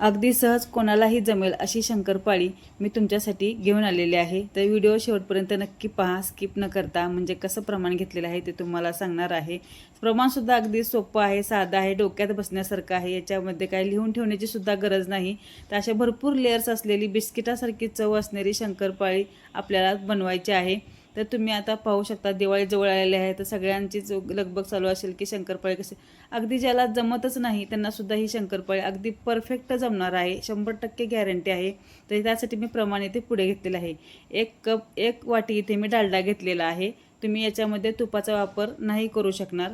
अगदी सहज कोणालाही जमेल अशी शंकरपाळी मी तुमच्यासाठी घेऊन आलेली आहे. तर व्हिडिओ शेवटपर्यंत नक्की पहा स्किप न करता म्हणजे कसं प्रमाण घेतलेलं आहे ते तुम्हाला सांगणार आहे. प्रमाणसुद्धा अगदी सोपं आहे साधं आहे डोक्यात बसण्यासारखं आहे. याच्यामध्ये काय लिहून ठेवण्याची सुद्धा गरज नाही. तर अशा भरपूर लेअर्स असलेली बिस्किटासारखी चव असणारी शंकरपाळी आपल्याला बनवायची आहे. तर तुम्ही आता पाहू शकता दिवाळी जवळ आलेली आहे तर सगळ्यांचीच लगबग चालू असेल की शंकरपाळी कसे अगदी ज्याला जमतच नाही त्यांना सुद्धा ही शंकरपाळी अगदी परफेक्ट जमणार आहे शंभर टक्के गॅरंटी आहे. तर त्यासाठी मी प्रमाण इथे पुढे घेतलेलं आहे. एक कप एक वाटी इथे मी डालडा घेतलेला आहे. तुम्ही याच्यामध्ये तुपाचा वापर नाही करू शकणार.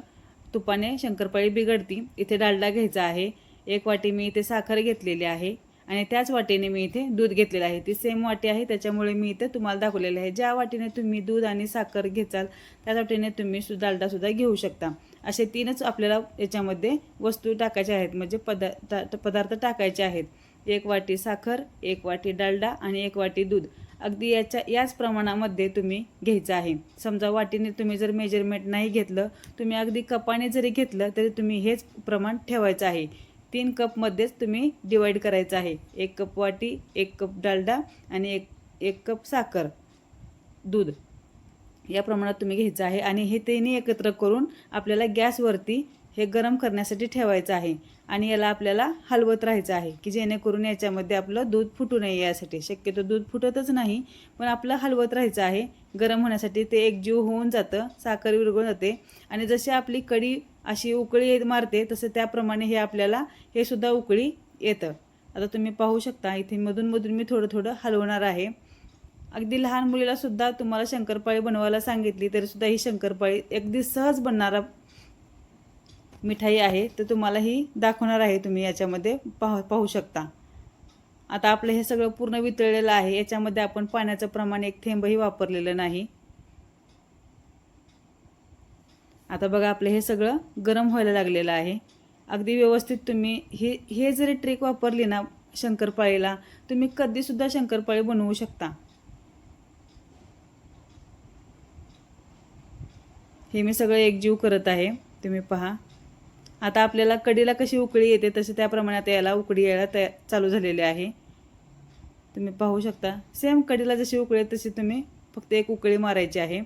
तुपाने शंकरपाळी बिघडती. इथे डालडा घ्यायचा आहे. एक वाटी मी इथे साखर घेतलेली आहे. आणि त्याच वाटीने मी इथे दूध घेतलेलं आहे. ती सेम वाटी आहे त्याच्यामुळे मी इथे तुम्हाला दाखवलेलं आहे. ज्या वाटीने तुम्ही दूध आणि साखर घेचाल त्याच वाटीने तुम्ही सु डालडासुद्धा घेऊ शकता. असे तीनच आपल्याला याच्यामध्ये वस्तू टाकायच्या आहेत. म्हणजे पदार्थ पदार्थ टाकायचे आहेत. एक वाटी साखर एक वाटी डालडा आणि एक वाटी दूध. अगदी याच्या याच प्रमाणामध्ये तुम्ही घ्यायचं आहे. समजा वाटीने तुम्ही जर मेजरमेंट नाही घेतलं तुम्ही अगदी कपाने जरी घेतलं तरी तुम्ही हेच प्रमाण ठेवायचं आहे. तीन कपमध्येच तुम्ही डिवाईड करायचं आहे. एक कप वाटी एक कप डालडा आणि एक एक कप साखर दूध. या प्रमाणात तुम्ही घ्यायचं आहे आणि हे तिन्ही एकत्र करून आपल्याला गॅसवरती हे गरम करण्यासाठी ठेवायचं आहे. आणि याला आपल्याला हलवत राहायचं आहे की जेणेकरून याच्यामध्ये आपलं दूध फुटू नये यासाठी. शक्यतो दूध फुटतच नाही पण आपलं हलवत राहायचं आहे. गरम होण्यासाठी ते एकजीव होऊन जातं साखर विरघळून जाते. आणि जशी आपली कढी अशी उकळी मारते तसं त्याप्रमाणे हे आपल्याला हे सुद्धा उकळी येतं. आता तुम्ही पाहू शकता इथे मधून मधून मी थोडं थोडं हलवणार आहे. अगदी लहान मुलीला सुद्धा तुम्हाला शंकरपाळी बनवायला सांगितली तरीसुद्धा ही शंकरपाळी अगदी सहज बनणारा मिठाई आहे तर तुम्हाला ही दाखवणार आहे तुम्ही याच्यामध्ये पाहू पाहू शकता. आता आपलं हे सगळं पूर्ण वितळलेलं आहे याच्यामध्ये आपण पाण्याचं प्रमाण एक थेंबही वापरलेलं नाही. आता बघा आपलं हे सगळं गरम व्हायला लागलेलं आहे. अगदी व्यवस्थित तुम्ही हे हे जरी ट्रिक वापरली ना शंकरपाळीला तुम्ही कधीसुद्धा शंकरपाळी बनवू शकता. हे मी सगळं एकजीव करत आहे. तुम्ही पहा. आता आपल्याला कडीला कशी उकळी येते तसे त्याप्रमाणे आता याला उकळी यायला तया चालू झालेली आहे. तुम्ही पाहू शकता. सेम कडीला जशी उकळी तशी तुम्ही फक्त एक उकळी मारायची आहे.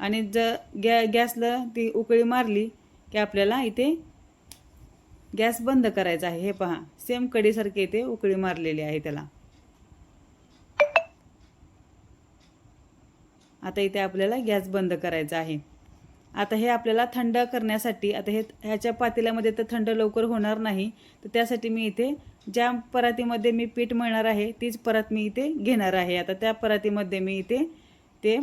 आणि जर गॅ गॅसला ती उकळी मारली की आपल्याला इथे गॅस बंद करायचा आहे. हे पहा. सेम कडीसारखे इथे उकळी मारलेली आहे त्याला. आता इथे आपल्याला गॅस बंद करायचा आहे. आता हे आपल्याला थंड करण्यासाठी आता हे ह्याच्या पातेल्यामध्ये तर थंड लवकर होणार नाही तर त्यासाठी मी इथे ज्या परातीमध्ये मी पीठ मळणार आहे तीच परात मी इथे घेणार आहे. आता त्या परातीमध्ये मी इथे ते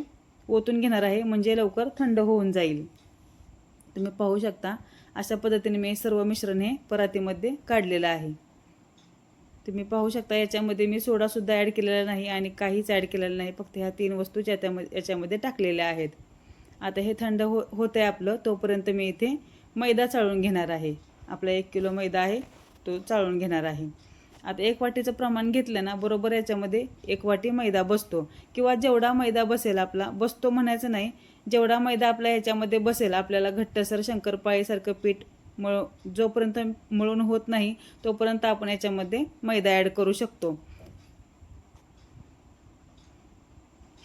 ओतून घेणार आहे म्हणजे लवकर थंड होऊन जाईल. तुम्ही पाहू शकता अशा पद्धतीने मी सर्व मिश्रण हे परातीमध्ये काढलेलं आहे. तुम्ही पाहू शकता याच्यामध्ये मी सोडासुद्धा ॲड केलेला नाही आणि काहीच ॲड केलेलं नाही फक्त ह्या तीन वस्तू याच्यामध्ये याच्यामध्ये टाकलेल्या आहेत. आता हे थंड हो होत आहे आपलं तोपर्यंत मी इथे मैदा चाळून घेणार आहे. आपला एक किलो मैदा आहे तो चाळून घेणार आहे. आता एक वाटीचं प्रमाण घेतलं ना बरोबर याच्यामध्ये एक वाटी मैदा बसतो. किंवा जेवढा मैदा बसेल आपला बसतो म्हणायचं नाही. जेवढा मैदा आपला ह्याच्यामध्ये बसेल आपल्याला घट्टसर शंकरपाळीसारखं पीठ मळ जोपर्यंत मळून होत नाही तोपर्यंत आपण याच्यामध्ये मैदा ॲड करू शकतो.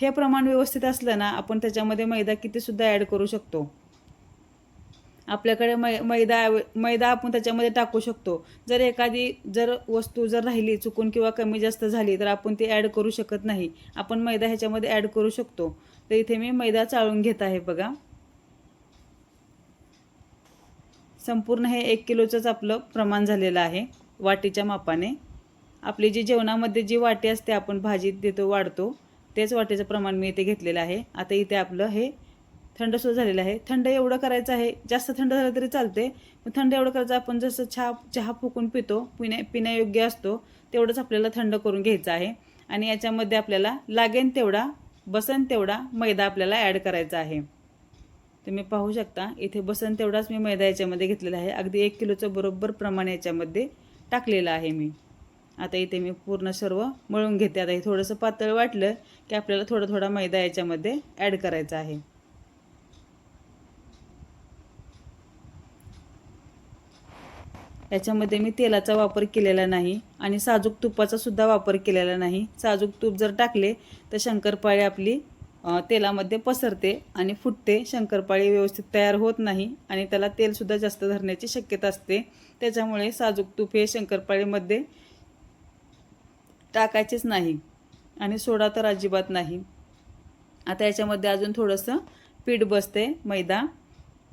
हे प्रमाण व्यवस्थित असलं ना आपण त्याच्यामध्ये मैदा कितीसुद्धा ॲड करू शकतो. आपल्याकडे मै मैदा मैदा आपण त्याच्यामध्ये टाकू शकतो. जर एखादी जर वस्तू जर राहिली चुकून किंवा कमी जास्त झाली तर आपण ती ॲड करू शकत नाही. आपण मैदा ह्याच्यामध्ये ॲड करू शकतो. तर इथे मी मैदा चाळून घेत आहे बघा. संपूर्ण हे एक किलोचंच आपलं प्रमाण झालेलं आहे वाटीच्या मापाने. आपली जी जेवणामध्ये जी वाटी असते आपण भाजीत देतो वाढतो. तेच वाटेचं प्रमाण मी इथे घेतलेलं आहे. आता इथे आपलं हे थंड सुरू झालेलं आहे. थंड एवढं करायचं आहे. जास्त थंड झालं तरी चालते पण थंड एवढं करायचं आपण जसं चहा चहा फुकून पितो पिण्या पिण्यायोग्य असतो तेवढंच आपल्याला थंड करून घ्यायचं आहे. आणि याच्यामध्ये आपल्याला लागेन तेवढा बसन तेवढा मैदा आपल्याला ॲड करायचा आहे. तुम्ही पाहू शकता इथे बसन तेवढाच मी मैदा याच्यामध्ये घेतलेला आहे. अगदी एक किलोचं बरोबर प्रमाण याच्यामध्ये टाकलेलं आहे मी. आता इथे मी पूर्ण सर्व मळून घेते. आता हे थोडंसं पातळ वाटलं की आपल्याला थोडा थोडा मैदा याच्यामध्ये ॲड करायचा आहे. याच्यामध्ये मी तेलाचा वापर केलेला नाही आणि साजूक तुपाचा सुद्धा वापर केलेला नाही. साजूक तूप जर टाकले तर शंकरपाळी आपली तेलामध्ये पसरते आणि फुटते. शंकरपाळी व्यवस्थित तयार होत नाही आणि त्याला तेलसुद्धा जास्त धरण्याची शक्यता असते. त्याच्यामुळे साजूक तूप हे शंकरपाळीमध्ये टाकायचेच नाही. आणि सोडा तर अजिबात नाही. आता याच्यामध्ये अजून थोडंसं पीठ बसते मैदा.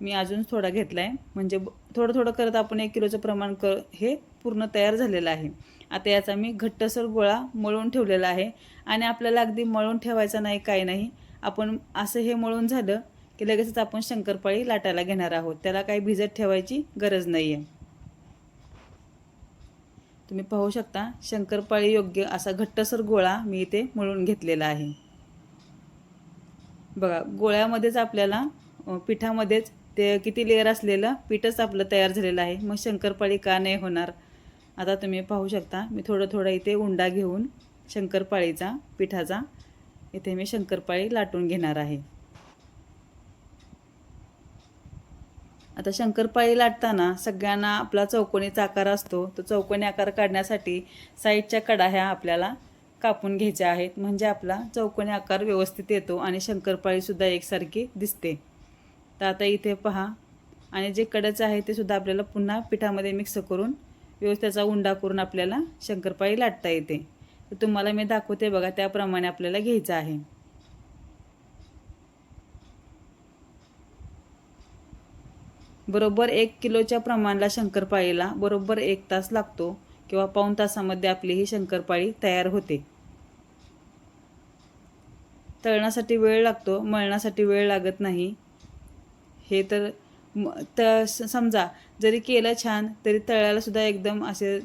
मी अजून थोडा घेतला आहे म्हणजे ब- थोडं थोडं करत आपण एक किलोचं प्रमाण क हे पूर्ण तयार झालेलं आहे. आता याचा मी घट्टसर गोळा मळून ठेवलेला आहे. आणि आपल्याला अगदी मळून ठेवायचा नाही काय नाही. आपण असं हे मळून झालं की लगेचच आपण शंकरपाळी लाटायला घेणार आहोत. त्याला काही भिजत ठेवायची गरज नाही आहे तुम्ही पाहू शकता शंकरपाळी योग्य असा घट्टसर गोळा मी इथे मळून घेतलेला आहे. बघा गोळ्यामध्येच आपल्याला पिठामध्येच ते किती लेअर असलेलं पीठच आपलं तयार झालेलं आहे. मग शंकरपाळी का नाही होणार? आता तुम्ही पाहू शकता मी थोडं थोडं इथे उंडा घेऊन शंकरपाळीचा पिठाचा इथे मी शंकरपाळी लाटून घेणार आहे. आता शंकरपाळी लाटताना सगळ्यांना आपला चौकोनीचा आकार असतो. तो चौकोनी आकार काढण्यासाठी साईडच्या कडा ह्या आपल्याला कापून घ्यायच्या आहेत. म्हणजे आपला चौकोनी आकार व्यवस्थित येतो आणि शंकरपाळीसुद्धा एकसारखी दिसते. तर आता इथे पहा. आणि जे कडचं आहे ते सुद्धा आपल्याला पुन्हा पिठामध्ये मिक्स करून व्यवस्थित त्याचा उंडा करून आपल्याला शंकरपाळी लाटता येते. तर तुम्हाला मी दाखवते बघा त्याप्रमाणे आपल्याला घ्यायचं आहे. बरोबर एक किलोच्या प्रमाणाला शंकरपाळीला बरोबर एक तास लागतो किंवा पाऊण तासामध्ये आपली ही शंकरपाळी तयार होते. तळण्यासाठी वेळ लागतो मळण्यासाठी वेळ लागत नाही. हे तर त समजा जरी केलं छान तरी तळायला सुद्धा एकदम असे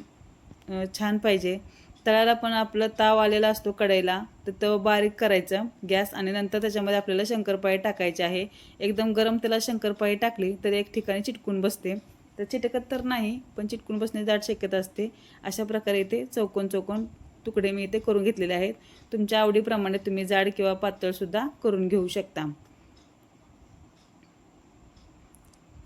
छान पाहिजे. तळाला पण आपलं ताव आलेला असतो कढईला. तर तो बारीक करायचं गॅस आणि नंतर त्याच्यामध्ये आपल्याला शंकरपाळी टाकायची आहे. एकदम गरम त्याला शंकरपाळी टाकली तर एक ठिकाणी चिटकून बसते. तर चिटकत तर नाही पण चिटकून बसणे दाट शक्यता असते. अशा प्रकारे इथे चौकोन चौकोन तुकडे मी इथे करून घेतलेले आहेत. तुमच्या आवडीप्रमाणे तुम्ही जाड किंवा पातळसुद्धा करून घेऊ शकता.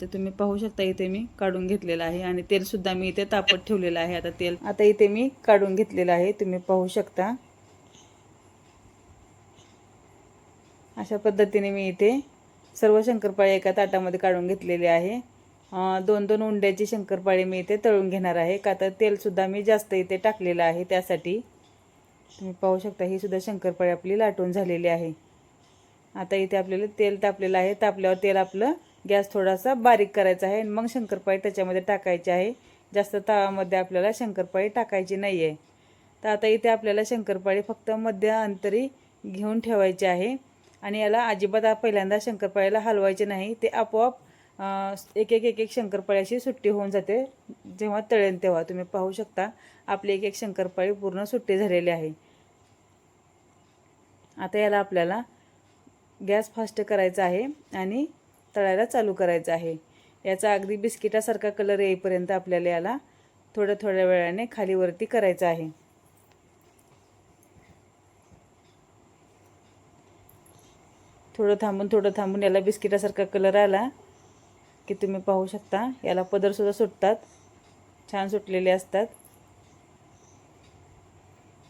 तर तुम्ही पाहू शकता इथे मी काढून घेतलेलं आहे आणि तेलसुद्धा मी इथे तापत ठेवलेलं आहे. आता तेल आता इथे मी काढून घेतलेलं आहे. तुम्ही पाहू शकता. अशा पद्धतीने मी इथे सर्व शंकरपाळी एका ताटामध्ये काढून घेतलेली आहे. दोन दोन उंड्याची शंकरपाळी मी इथे तळून घेणार आहे. का तर तेलसुद्धा मी जास्त इथे टाकलेलं आहे त्यासाठी. तुम्ही पाहू शकता ही सुद्धा शंकरपाळी आपली लाटून झालेली आहे. आता इथे आपल्याला तेल तापलेलं आहे. तापल्यावर तेल आपलं गॅस थोडासा बारीक करायचा आहे. आणि मग शंकरपाळी त्याच्यामध्ये टाकायची आहे. जास्त तळामध्ये आपल्याला शंकरपाळी टाकायची नाही आहे तर आता इथे आपल्याला शंकरपाळी फक्त मध्य अंतरी घेऊन ठेवायची आहे. आणि याला अजिबात पहिल्यांदा शंकरपाळीला हलवायचे नाही. ते आपोआप एक एक एक एक शंकरपाळ्याची सुट्टी होऊन जाते. जेव्हा तळेन तेव्हा. तुम्ही पाहू शकता आपली एक एक शंकरपाळी पूर्ण सुट्टी झालेली आहे. आता याला आपल्याला गॅस फास्ट करायचा आहे. आणि तळायला चालू करायचं आहे. याचा अगदी बिस्किटासारखा कलर येईपर्यंत आपल्याला याला थोड्या थोड्या वेळाने खालीवरती करायचं आहे. थोडं थांबून थोडं थांबून याला बिस्किटासारखा कलर आला की तुम्ही पाहू शकता. याला पदरसुद्धा सुटतात. छान सुटलेले असतात.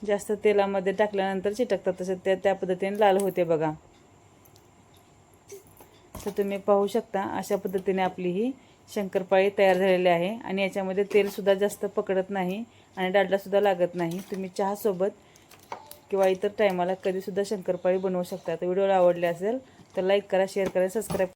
जास्त तेलामध्ये टाकल्यानंतर चिटकतात. तसं त्या त्या पद्धतीने लाल होते बघा. तर तुम्ही पाहू शकता अशा पद्धतीने आपली ही शंकरपाळी तयार झालेली आहे. आणि याच्यामध्ये तेलसुद्धा जास्त पकडत नाही आणि डालडासुद्धा लागत नाही. तुम्ही चहासोबत किंवा इतर टायमाला कधीसुद्धा शंकरपाळी बनवू शकता. तर व्हिडिओला आवडले असेल तर लाईक करा शेअर करा सबस्क्राईब